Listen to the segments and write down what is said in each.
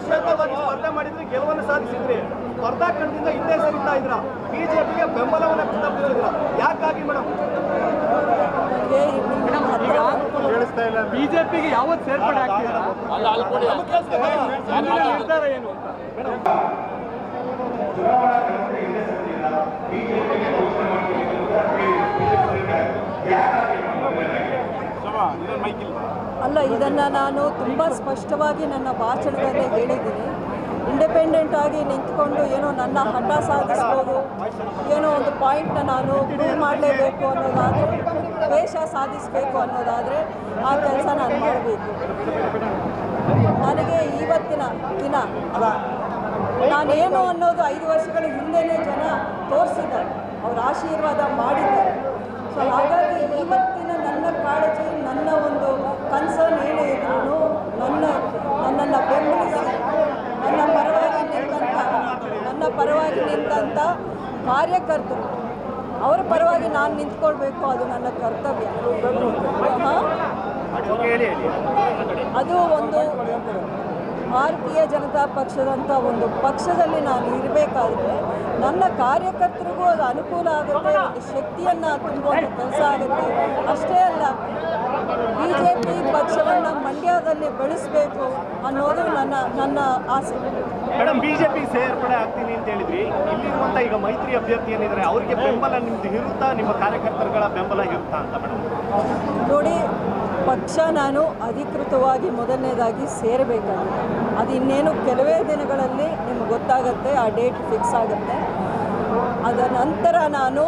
ಕ್ಷೇತ್ರದಲ್ಲಿ ಸ್ಪರ್ಧೆ ಮಾಡಿದ್ರೆ ಗೆಲುವನ್ನು ಸಾಧಿಸಿದ್ರಿ. ಸ್ಪರ್ಧಾ ಕಣದಿಂದ ಹಿಂದೆ ಸರಿತಾ ಇದ್ರ ಬಿಜೆಪಿಗೆ ಬೆಂಬಲವನ್ನು ವ್ಯಕ್ತಪಡಿಸಿದ್ರ ಯಾಕಾಗಿ ಮೇಡಮ್ ಬಿಜೆಪಿಗೆ ಯಾವತ್ತು ಸೇರ್ಪಡೆ ಆಗ್ತಿಲ್ಲ? ನಿಮ್ಮ ನಿರ್ಧಾರ ಏನು ಅಂತ? ಅಲ್ಲ, ಇದನ್ನು ನಾನು ತುಂಬ ಸ್ಪಷ್ಟವಾಗಿ ನನ್ನ ಭಾಷಣದಲ್ಲಿ ಹೇಳಿದ್ದೀನಿ. ಇಂಡಿಪೆಂಡೆಂಟ್ ಆಗಿ ನಿಂತ್ಕೊಂಡು ಏನೋ ನನ್ನ ಹಠ ಸಾಧಿಸ್ಬೋದು, ಏನೋ ಒಂದು ಪಾಯಿಂಟ್ನ ನಾನು ಪ್ರೂವ್ ಮಾಡಲೇಬೇಕು ಅನ್ನೋದಾದರೆ, ದ್ವೇಷ ಸಾಧಿಸಬೇಕು ಅನ್ನೋದಾದರೆ ಆ ಕೆಲಸ ನಾನು ಮಾಡಬೇಕು. ನನಗೆ ಇವತ್ತಿನ ದಿನ, ನಾನೇನು ಅನ್ನೋದು ಐದು ವರ್ಷಗಳ ಹಿಂದೆನೇ ಜನ ತೋರಿಸಿದ್ದಾರೆ, ಅವ್ರ ಆಶೀರ್ವಾದ ಮಾಡಿದ್ದಾರೆ. ಸೊ ಹಾಗಾಗಿ ಇವತ್ತಿನ ನನ್ನ ಕಾಳಜಿ, ನನ್ನ ಒಂದು ಕನ್ಸರ್ನ್ ಏನೇ ಇದ್ರೂ ನನ್ನ, ನನ್ನನ್ನು ಬೆಂಬಲಿಸಿ, ನನ್ನ ಪರವಾಗಿ ನಿಂತಂಥ ನನ್ನ ಪರವಾಗಿ ನಿಂತಂಥ ಕಾರ್ಯಕರ್ತರು, ಅವರ ಪರವಾಗಿ ನಾನು ನಿಂತ್ಕೊಳ್ಬೇಕು, ಅದು ನನ್ನ ಕರ್ತವ್ಯ. ಅದು ಒಂದು ಭಾರತೀಯ ಜನತಾ ಪಕ್ಷದಂಥ ಒಂದು ಪಕ್ಷದಲ್ಲಿ ನಾನು ಇರಬೇಕಾದ್ರೆ ನನ್ನ ಕಾರ್ಯಕರ್ತರಿಗೂ ಅದು ಅನುಕೂಲ ಆಗುತ್ತೆ ಒಂದು ಶಕ್ತಿಯನ್ನು ತುಂಬುವಂಥ ಕೆಲಸ ಆಗುತ್ತೆ. ಅಷ್ಟೇ ಅಲ್ಲ ಬಿ ಜೆ ಪಿ ಪಕ್ಷವನ್ನು ಮಂಡ್ಯದಲ್ಲಿ ಬೆಳೆಸಬೇಕು ಅನ್ನೋದು ನನ್ನ ನನ್ನ ಆಸೆ. ಮೇಡಮ್ ಬಿಜೆಪಿ ಸೇರ್ಪಡೆ ಆಗ್ತೀನಿ ಅಂತ ಹೇಳಿದ್ರಿ. ಇಲ್ಲಿರುವಂತ ಈಗ ಮೈತ್ರಿ ಅಭ್ಯರ್ಥಿ ಏನಿದ್ದಾರೆ ಅವರಿಗೆ ಬೆಂಬಲ ನಿಮ್ದು ಇರುತ್ತಾ? ನಿಮ್ಮ ಕಾರ್ಯಕರ್ತರುಗಳ ಬೆಂಬಲ ಇರುತ್ತಾ ಅಂತ ಮೇಡಮ್? ನೋಡಿ ಪಕ್ಷ ನಾನು ಅಧಿಕೃತವಾಗಿ ಮೊದಲನೇದಾಗಿ ಸೇರಬೇಕಾಗಿದೆ. ಅದು ಇನ್ನೇನು ಕೆಲವೇ ದಿನಗಳಲ್ಲಿ ನಿಮ್ಗೆ ಗೊತ್ತಾಗುತ್ತೆ, ಆ ಡೇಟ್ ಫಿಕ್ಸ್ ಆಗುತ್ತೆ. ಅದರ ನಂತರ ನಾನು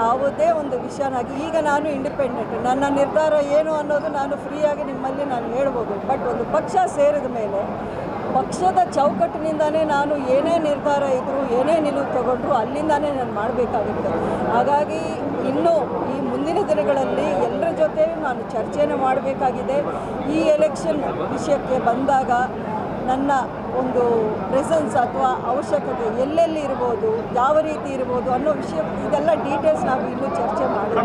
ಯಾವುದೇ ಒಂದು ವಿಷಯನಾಗಿ, ಈಗ ನಾನು ಇಂಡಿಪೆಂಡೆಂಟ್, ನನ್ನ ನಿರ್ಧಾರ ಏನು ಅನ್ನೋದು ನಾನು ಫ್ರೀಯಾಗಿ ನಿಮ್ಮಲ್ಲಿ ನಾನು ಹೇಳ್ಬೋದು. ಬಟ್ ಒಂದು ಪಕ್ಷ ಸೇರಿದ ಮೇಲೆ, ಪಕ್ಷದ ಚೌಕಟ್ಟಿನಿಂದನೇ ನಾನು ಏನೇ ನಿರ್ಧಾರ ಇದ್ದರೂ ಏನೇ ನಿಲುವು ತಗೊಂಡ್ರು ಅಲ್ಲಿಂದಾನೇ ನಾನು ಮಾಡಬೇಕಾಗುತ್ತೆ. ಹಾಗಾಗಿ ಇನ್ನೂ ಈ ಮುಂದಿನ ದಿನಗಳಲ್ಲಿ ನಾನು ಚರ್ಚೆನೇ ಮಾಡಬೇಕಾಗಿದೆ. ಈ ಎಲೆಕ್ಷನ್ ವಿಷಯಕ್ಕೆ ಬಂದಾಗ ನನ್ನ ಒಂದು ಪ್ರೆಸೆನ್ಸ್ ಅಥವಾ ಅವಶ್ಯಕತೆ ಎಲ್ಲೆಲ್ಲಿ ಇರ್ಬೋದು ಯಾವ ರೀತಿ ಇರ್ಬೋದು ಅನ್ನೋ ವಿಷಯ ಇದೆಲ್ಲ ಡೀಟೇಲ್ಸ್ ನಾವು ಇನ್ನೂ ಚರ್ಚೆ ಮಾಡಿದ್ರೆ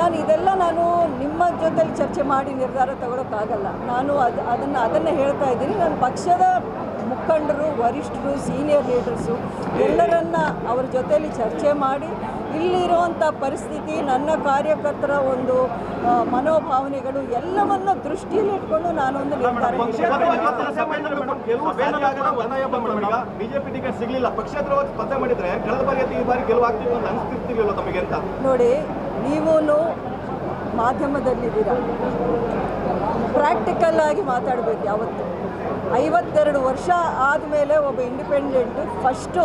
ನಾನು ಇದೆಲ್ಲ ನಾನು ನಿಮ್ಮ ಜೊತೆಲಿ ಚರ್ಚೆ ಮಾಡಿ ನಿರ್ಧಾರ ತಗೊಳಕ್ಕಾಗಲ್ಲ. ನಾನು ಅದು ಅದನ್ನು ಅದನ್ನು ಹೇಳ್ತಾ ಇದ್ದೀನಿ. ನನ್ನ ಪಕ್ಷದ ಮುಖಂಡರು ವರಿಷ್ಠರು ಸೀನಿಯರ್ ಲೀಡರ್ಸು ಎಲ್ಲರನ್ನ ಅವ್ರ ಜೊತೆಯಲ್ಲಿ ಚರ್ಚೆ ಮಾಡಿ ಇಲ್ಲಿರುವಂಥ ಪರಿಸ್ಥಿತಿ ನನ್ನ ಕಾರ್ಯಕರ್ತರ ಒಂದು ಮನೋಭಾವನೆಗಳು ಎಲ್ಲವನ್ನು ದೃಷ್ಟಿಯಲ್ಲಿ ಇಟ್ಕೊಂಡು ನಾನೊಂದು ನಿರ್ಧಾರ ಮಾಡಿದ್ರೆ ನೋಡಿ ನೀವೂ ಮಾಧ್ಯಮದಲ್ಲಿದ್ದೀರ? ಪ್ರಾಕ್ಟಿಕಲ್ ಆಗಿ ಮಾತಾಡಬೇಕು ಯಾವತ್ತು. ಐವತ್ತೆರಡು ವರ್ಷ ಆದಮೇಲೆ ಒಬ್ಬ ಇಂಡಿಪೆಂಡೆಂಟು ಫಸ್ಟು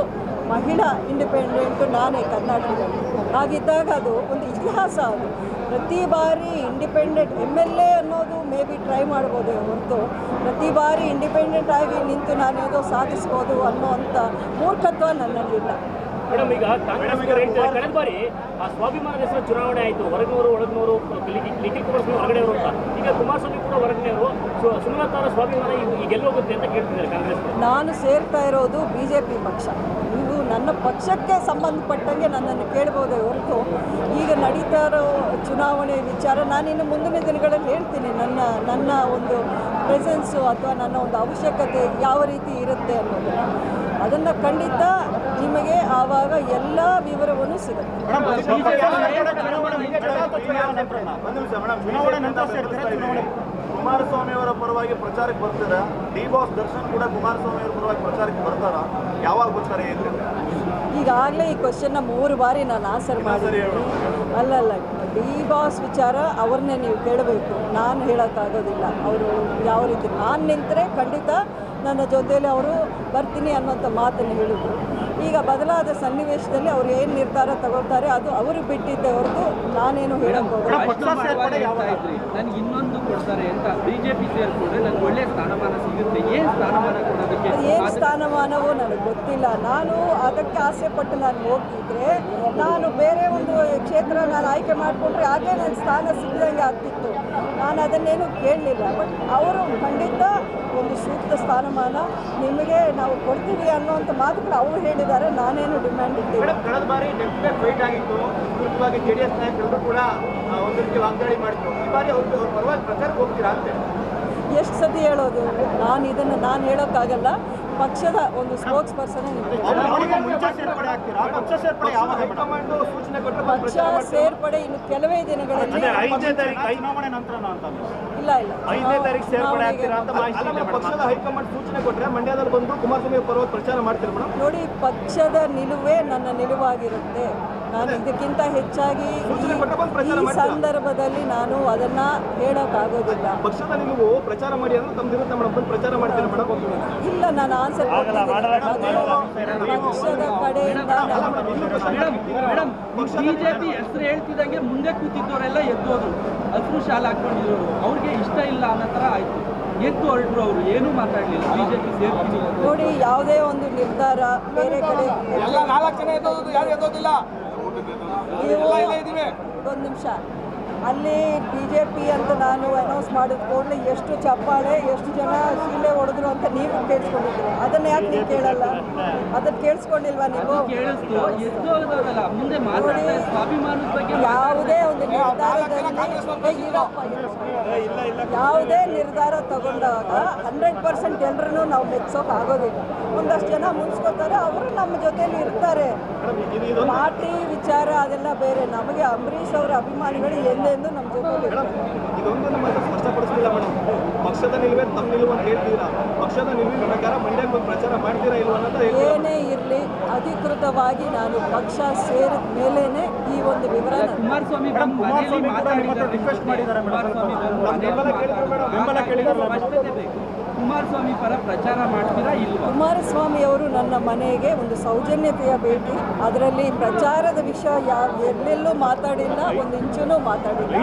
ಮಹಿಳಾ ಇಂಡಿಪೆಂಡೆಂಟು ನಾನೇ ಕರ್ನಾಟಕದಲ್ಲಿ. ಹಾಗಿದ್ದಾಗ ಅದು ಒಂದು ಇತಿಹಾಸ ಅದು. ಪ್ರತಿ ಬಾರಿ ಇಂಡಿಪೆಂಡೆಂಟ್ ಎಂ ಎಲ್ ಎ ಅನ್ನೋದು ಮೇ ಬಿ ಟ್ರೈ ಮಾಡ್ಬೋದು ಹೊರತು. ಪ್ರತಿ ಬಾರಿ ಇಂಡಿಪೆಂಡೆಂಟ್ ಆಗಿ ನಿಂತು ನಾನು ಯಾವುದೋ ಸಾಧಿಸ್ಬೋದು ಅನ್ನೋವಂಥ ಮೂರ್ಖತ್ವ ನನ್ನಲ್ಲಿಲ್ಲ. ಮೇಡಮ್ ಈಗ ಕಾಂಗ್ರೆಸ್ ಅವರು ಕಳೆದ ಬಾರಿ ಆ ಸ್ವಾಭಿಮಾನದ ಹೆಸರು ಚುನಾವಣೆ ಆಯಿತು ಹೊರಗಿನವರು ಒಳಗಿನವರು ನಿಖಿಲ್ ಕುಮಾರಸ್ವಾಮಿ ಹೊರಗಡೆಯವರು ಅಂತ. ಈಗ ಕುಮಾರಸ್ವಾಮಿ ಕೂಡ ಹೊರಗಡೆ ಅವರು ಸುಮಲತಾ ಅವರ ಸ್ವಾಭಿಮಾನ ಈಗ ಗೆಲ್ಲೋಗುತ್ತೆ ಅಂತ ಕೇಳ್ತಿದ್ದಾರೆ ಕಾಂಗ್ರೆಸ್ ನಾನು ಸೇರ್ತಾ ಇರೋದು ಬಿ ಜೆ ಪಿ ಪಕ್ಷ. ನೀವು ನನ್ನ ಪಕ್ಷಕ್ಕೆ ಸಂಬಂಧಪಟ್ಟಂಗೆ ನನ್ನನ್ನು ಕೇಳ್ಬೋದೇ ಹೊರತು ಈಗ ನಡೀತಾ ಇರೋ ಚುನಾವಣೆ ವಿಚಾರ ನಾನಿನ್ನು ಮುಂದಿನ ದಿನಗಳಲ್ಲಿ ಹೇಳ್ತೀನಿ. ನನ್ನ ನನ್ನ ಒಂದು ಪ್ರೆಸೆನ್ಸು ಅಥವಾ ನನ್ನ ಒಂದು ಅವಶ್ಯಕತೆ ಯಾವ ರೀತಿ ಇರುತ್ತೆ ಅನ್ನೋದನ್ನು. ಅದನ್ನು ಖಂಡಿತ ನಿಮಗೆ ಆವಾಗ ಎಲ್ಲ ವಿವರವನ್ನು ಸಿಗುತ್ತೆ. ಕುಮಾರಸ್ವಾಮಿ ಅವರ ಪರವಾಗಿ ಪ್ರಚಾರಕ್ಕೆ ಬರ್ತಿದೆ. ಡಿ ಬಾಸ್ ದರ್ಶನ್ ಕೂಡ ಕುಮಾರಸ್ವಾಮಿ ಅವರ ಪರವಾಗಿ ಪ್ರಚಾರಕ್ಕೆ ಬರ್ತಾರ? ಯಾವಾಗ ಬರ್ತಾರೆ ಈಗಾಗಲೇ ಈ ಕ್ವಶನ್ನ ಮೂರು ಬಾರಿ ನಾನು ಆನ್ಸರ್ ಮಾಡಿದ್ದೀನಿ. ಅಲ್ಲಲ್ಲ ಡಿ ಬಾಸ್ ವಿಚಾರ ಅವ್ರನ್ನೇ ನೀವು ಕೇಳಬೇಕು. ನಾನು ಹೇಳೋಕ್ಕಾಗೋದಿಲ್ಲ. ಅವರು ಯಾವ ರೀತಿ ನಾನು ನಿಂತರೆ ಖಂಡಿತ ನನ್ನ ಜೊತೆಯಲ್ಲಿ ಅವರು ಬರ್ತೀನಿ ಅನ್ನೋಂಥ ಮಾತನ್ನು ಹೇಳಿದರು. ಈಗ ಬದಲಾದ ಸನ್ನಿವೇಶದಲ್ಲಿ ಅವ್ರು ಏನು ನಿರ್ಧಾರ ತಗೊಳ್ತಾರೆ ಅದು ಅವರು ಬಿಟ್ಟಿದ್ದೆ ಹೊರತು ನಾನೇನು ನನಗೆ ಇನ್ನೊಂದು ಕೊಡ್ತಾರೆ ಅಂತ ಬಿಜೆಪಿ ಸೇರ್ಕೊಂಡ್ರೆ ನನಗೆ ಒಳ್ಳೆ ಸ್ಥಾನಮಾನ ಸಿಗುತ್ತೆ. ಏನು ಸ್ಥಾನಮಾನ ಕೊಡೋದಕ್ಕೆ ಏನು ಸ್ಥಾನಮಾನವೋ ನನಗೆ ಗೊತ್ತಿಲ್ಲ. ನಾನು ಅದಕ್ಕೆ ಆಸೆ ಪಟ್ಟು ನಾನು ಹೋಗ್ತಿದ್ರೆ ನಾನು ಬೇರೆ ಒಂದು ಕ್ಷೇತ್ರ ನಾನು ಆಯ್ಕೆ ಮಾಡಿಕೊಂಡ್ರೆ ಹಾಗೆ ನನ್ನ ಸ್ಥಾನ ಸಿಗದಂಗೆ ಆಗ್ತಿತ್ತು. ನಾನು ಅದನ್ನೇನು ಕೇಳಲಿಲ್ಲ. ಬಟ್ ಅವರು ಖಂಡಿತ ಒಂದು ಸೂಕ್ತ ಸ್ಥಾನಮಾನ ನಿಮಗೆ ನಾವು ಕೊಡ್ತೀವಿ ಅನ್ನೋಂಥ ಮಾತುಗಳು ಅವರು ಹೇಳಿದ್ದಾರೆ ನಾನೇನು ಡಿಮ್ಯಾಂಡ್ ಇದ್ದೀನಿ ಕಳೆದ ಬಾರಿ ಫೈಟ್ ಆಗಿತ್ತು. ಮುಖ್ಯವಾಗಿ ಜೆ ಡಿ ಎಸ್ ನಾಯಕರು ಕೂಡ ಒಂದು ರೀತಿ ವಾಗ್ದಾಳಿ ಮಾಡಿದ್ರು ಈ ಬಾರಿ ಅವ್ರಿಗೆ ಅವ್ರ ಪರವಾಗಿ ಪ್ರಚಾರಕ್ಕೆ ಹೋಗ್ತೀರಾ ಅಂತ ಎಷ್ಟು ಸತಿ ಹೇಳೋದು? ನಾನು ಇದನ್ನು ನಾನು ಹೇಳೋಕ್ಕಾಗಲ್ಲ. ಪಕ್ಷದ ಒಂದು ಸ್ಪೋಕ್ಸ್ ಪರ್ಸನ್ ಮುಂಚೆ ಸೇರ್ಪಡೆ ಆಗ್ತೀರಾ? ಪಕ್ಷ ಸೇರ್ಪಡೆ ಯಾವಾಗ ಹೈಕಮಾಂಡ್ ಸೂಚನೆ ಕೊಟ್ಟರೆ ಪಕ್ಷ ಸೇರ್ಪಡೆ ಇನ್ನು ಕೆಲವೇ ದಿನಗಳಲ್ಲಿ ಇಲ್ಲ ಇಲ್ಲ. ಐದನೇ ತಾರೀಕು ಸೇರ್ಪಡೆ ನಾವು ಅಂತ ಮಾಹಿತಿ ಇದೆ ಪಕ್ಷದ ಹೈಕಮಾಂಡ್ ಸೂಚನೆ ಕೊಟ್ಟರೆ ಮಂಡ್ಯದಲ್ಲಿ ಬಂದು ಕುಮಾರಸ್ವಾಮಿ ಪರವಾಗಿ ಪ್ರಚಾರ ಮಾಡ್ತೀರಾ ಮೇಡಮ್? ನೋಡಿ ಪಕ್ಷದ ನಿಲುವೇ ನನ್ನ ನಿಲುವಾಗಿರುತ್ತೆ. ನಾನು ಇದಕ್ಕಿಂತ ಹೆಚ್ಚಾಗಿ ಈ- ಪ್ರಚಾರ ಸಂದರ್ಭದಲ್ಲಿ ನಾನು ಅದನ್ನ ಹೇಳೋಕ್ಕಾಗೋದಿಲ್ಲ. ಪಕ್ಷದ ನೀವು ಪ್ರಚಾರ ಮಾಡಿ ಅಂದ್ರೆ ತಮ್ದು ಇರುತ್ತೆ ಮೇಡಮ್ ಪ್ರಚಾರ ಮಾಡ್ತೀರಾ ಮೇಡಮ್ ಇಲ್ಲ ನಾನು ಆನ್ಸರ್ ಪಕ್ಷದ ಕಡೆಯಿಂದ ನಾನು ಮೇಡಮ್ ಮೇಡಮ್ ಬಿಜೆಪಿ ಹೆಸರು ಹೇಳ್ತಿದ್ದಂಗೆ ಮುಂದೆ ಕೂತಿದ್ದವರೆಲ್ಲ ಎದ್ದೋದ್ರು. ಹಸಿರು ಶಾಲೆ ಹಾಕೊಂಡಿದ್ರು ಅವ್ರಿಗೆ ಇಷ್ಟ ಇಲ್ಲ ಅನ್ನೋ ಥರ ಆಯ್ತು. ಎದ್ದು ಹೊರಟ್ರು ಅವರು. ಏನೂ ಮಾತಾಡಲಿಲ್ಲ. ಬಿಜೆಪಿ ಸೇರ್ತೀನಿ. ನೋಡಿ ಯಾವುದೇ ಒಂದು ನಿರ್ಧಾರ ಬೇರೆ ಕಡೆ ನೀವು ಒಂದು ನಿಮಿಷ. ಅಲ್ಲಿ ಬಿ ಜೆ ಪಿ ಅಂತ ನಾನು ಅನೌನ್ಸ್ ಮಾಡಿದ ಕೂಡಲೇ ಎಷ್ಟು ಚಪ್ಪಾಳೆ ಎಷ್ಟು ಜನ ಶೀಲೆ ಹೊಡೆದ್ರು ಅಂತ ನೀವು ಕೇಳಿಸ್ಕೊಂಡಿದ್ದೀರಿ? ಅದನ್ನ ಯಾಕೆ ನೀವು ಕೇಳಲ್ಲ? ಅದನ್ನ ಕೇಳಿಸ್ಕೊಂಡಿಲ್ವಾ ನೀವು? ಯಾವುದೇ ಒಂದು ನಿರ್ಧಾರದಲ್ಲಿ. ಯಾವುದೇ ನಿರ್ಧಾರ ತಗೊಂಡಾಗ ಹಂಡ್ರೆಡ್ ಪರ್ಸೆಂಟ್ ಎಲ್ಲರನ್ನೂ ನಾವು ಮೆಚ್ಚೋಕೆ ಆಗೋದಿಲ್ಲ. ಒಂದಷ್ಟು ಜನ ಮುಂಚ್ಕೋತಾರೆ ಅವರು ನಮ್ಮ ಜೊತೆಯಲ್ಲಿ ಇರ್ತಾರೆ. ಪಾರ್ಟಿ ವಿಚಾರ ಅದೆಲ್ಲ ಬೇರೆ. ನಮಗೆ ಅಂಬರೀಷ್ ಅವರ ಅಭಿಮಾನಿಗಳು ಎಂದೆಂದೂ ನಮ್ಮ ಜೊತೆ ಇದೊಂದು ನಮ್ಮ ಸ್ಪಷ್ಟಪಡಿಸ್ತಿಲ್ಲ ಮೇಡಮ್. ಪಕ್ಷದ ನಿಲುವೇ ತಮ್ಮ ನಿಲುವು ಅಂತ ಹೇಳ್ತೀರಾ? ಪಕ್ಷದ ನಿಲುವಿನ ಪ್ರಕಾರ ಮಂಡ್ಯಕ್ಕೆ ಪ್ರಚಾರ ಮಾಡ್ತೀರಾ ಇಲ್ವ ಅನ್ನೋದು ಏನೇ ಇರಲಿ ಅಧಿಕೃತವಾಗಿ ನಾನು ಪಕ್ಷ ಸೇರಿದ ಮೇಲೇನೆ ಈ ಒಂದು ವಿವರ ಕುಮಾರಸ್ವಾಮಿ ರಿಕ್ವೆಸ್ಟ್ ಮಾತಾಡಿದ್ದಾರೆ. ಬೆಂಬಲ ಕೇಳಿದ್ರು ಮೇಡಮ್. ಸ್ಪಷ್ಟತೆ ಬೇಕು. ಕುಮಾರಸ್ವಾಮಿ ಪರ ಪ್ರಚಾರ ಮಾಡ್ತೀರಾ ಇಲ್ಲ ಕುಮಾರಸ್ವಾಮಿ ಅವರು ನನ್ನ ಮನೆಗೆ ಒಂದು ಸೌಜನ್ಯತೆಯ ಭೇಟಿ. ಅದರಲ್ಲಿ ಪ್ರಚಾರದ ವಿಷಯ ಯಾವ ಎಲ್ಲೆಲ್ಲೂ ಮಾತಾಡಿಲ್ಲ ಒಂದು ಇಂಚೂ ಮಾತಾಡಿಲ್ಲ.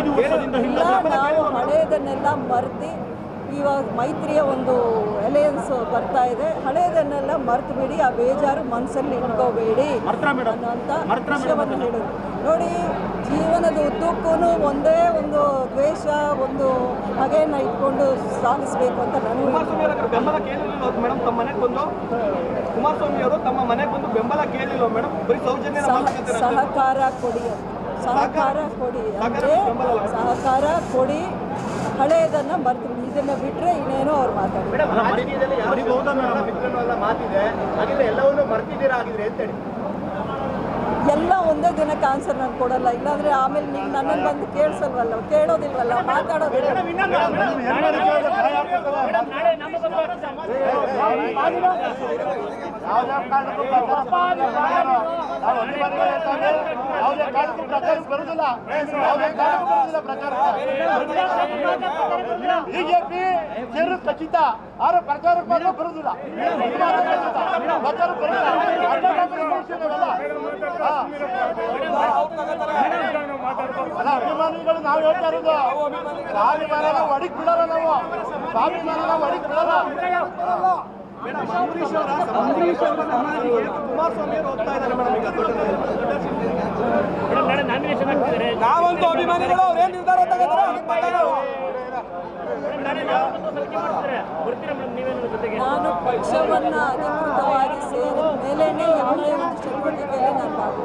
ಇಲ್ಲ ನಾವು ಹಳೆಯದನ್ನೆಲ್ಲ ಮರೆತು ಇವಾಗ ಮೈತ್ರಿಯ ಒಂದು ಅಲಯನ್ಸ್ ಬರ್ತಾ ಇದೆ. ಹಳೆಯದನ್ನೆಲ್ಲ ಮರ್ತು ಬಿಡಿ ಆ ಬೇಜಾರು ಮನಸ್ಸಲ್ಲಿ ಇಟ್ಕೋಬೇಡಿ ಅಂತ ವಿಷಯವನ್ನು ಹೇಳೋದು. ನೋಡಿ ಜೀವನದ ಉದ್ದಕ್ಕೂ ಒಂದೇ ಒಂದು ದ್ವೇಷ ಒಂದು ಹಗೆಯನ್ನು ಇಟ್ಕೊಂಡು ಸಾಗಿಸ್ಬೇಕು ಅಂತ ನಾನು ಕುಮಾರಸ್ವಾಮಿ ಅವರ ಬೆಂಬಲ ಕೇಳಿಲ್ಲ ಮೇಡಮ್ ತಮ್ಮ ಮನೆಗೆ ಬಂದು. ಕುಮಾರಸ್ವಾಮಿ ಅವರು ತಮ್ಮ ಮನೆಗೆ ಬಂದು ಬೆಂಬಲ ಕೇಳಿಲ್ಲ ಮೇಡಮ್. ಬರೀ ಸೌಜನ್ಯ ಸಹಕಾರ ಕೊಡಿ ಸಹಕಾರ ಕೊಡಿ ಅಂದರೆ ಸಹಕಾರ ಕೊಡಿ ಹಳೆಯದನ್ನ ಬರ್ತೀನಿ. ಇದನ್ನ ಬಿಟ್ರೆ ಇನ್ನೇನೋ ಅವ್ರು ಮಾತಾಡ್ತಾರೆ ಎಲ್ಲ ಮಾತಿದೆ. ಹಾಗಿದ್ರೆ ಎಲ್ಲವನ್ನೂ ಬರ್ತಿದ್ದೀರಾ ಆಗಿದ್ರೆ ಅಂತ ಹೇಳಿ ಎಲ್ಲ ಒಂದೇ ದಿನಕ್ಕೆ ಆನ್ಸರ್ ನಾನು ಕೊಡಲ್ಲ ಇಲ್ಲಾಂದ್ರೆ ಆಮೇಲೆ ನೀವು ನನ್ನನ್ನು ಬಂದು ಕೇಳಿಸಲ್ವಲ್ಲ ಕೇಳೋದಿಲ್ವಲ್ಲ ಮಾತಾಡೋದಿಲ್ಲ ಬಿಜೆಪಿ ಸೇರು ಖಚಿತ. ಆದ್ರೆ ಪ್ರಚಾರಕ್ಕೆ ಮಾತ್ರ ಬರುದಿಲ್ಲ ಪ್ರಚಾರ. ಅಲ್ಲ. ಅಭಿಮಾನಿಗಳು ನಾವು ಹೇಳ್ತಾ ಇರೋದು ಸ್ವಾಭಿಮಾನ ಒಡಿಕ್ ಬಿಡಲ್ಲ ನಾವು. ಸ್ವಾಭಿಮಾನ ಒಡಿಕ್ ಬಿಡಲ್ಲ. ನಾವಂತೂ ಅಭಿಮಾನಿಗಳು ಅವ್ರೇನ್ ನಿರ್ಧಾರ ನಾನು ಪಕ್ಷವನ್ನ ಅಧಿಕೃತವಾಗಿ ಸೇರಿದ ಮೇಲೇನೆ ಯಾವುದೇ ಒಂದು ಚಟುವಟಿಕೆಯಲ್ಲಿ ನಾನು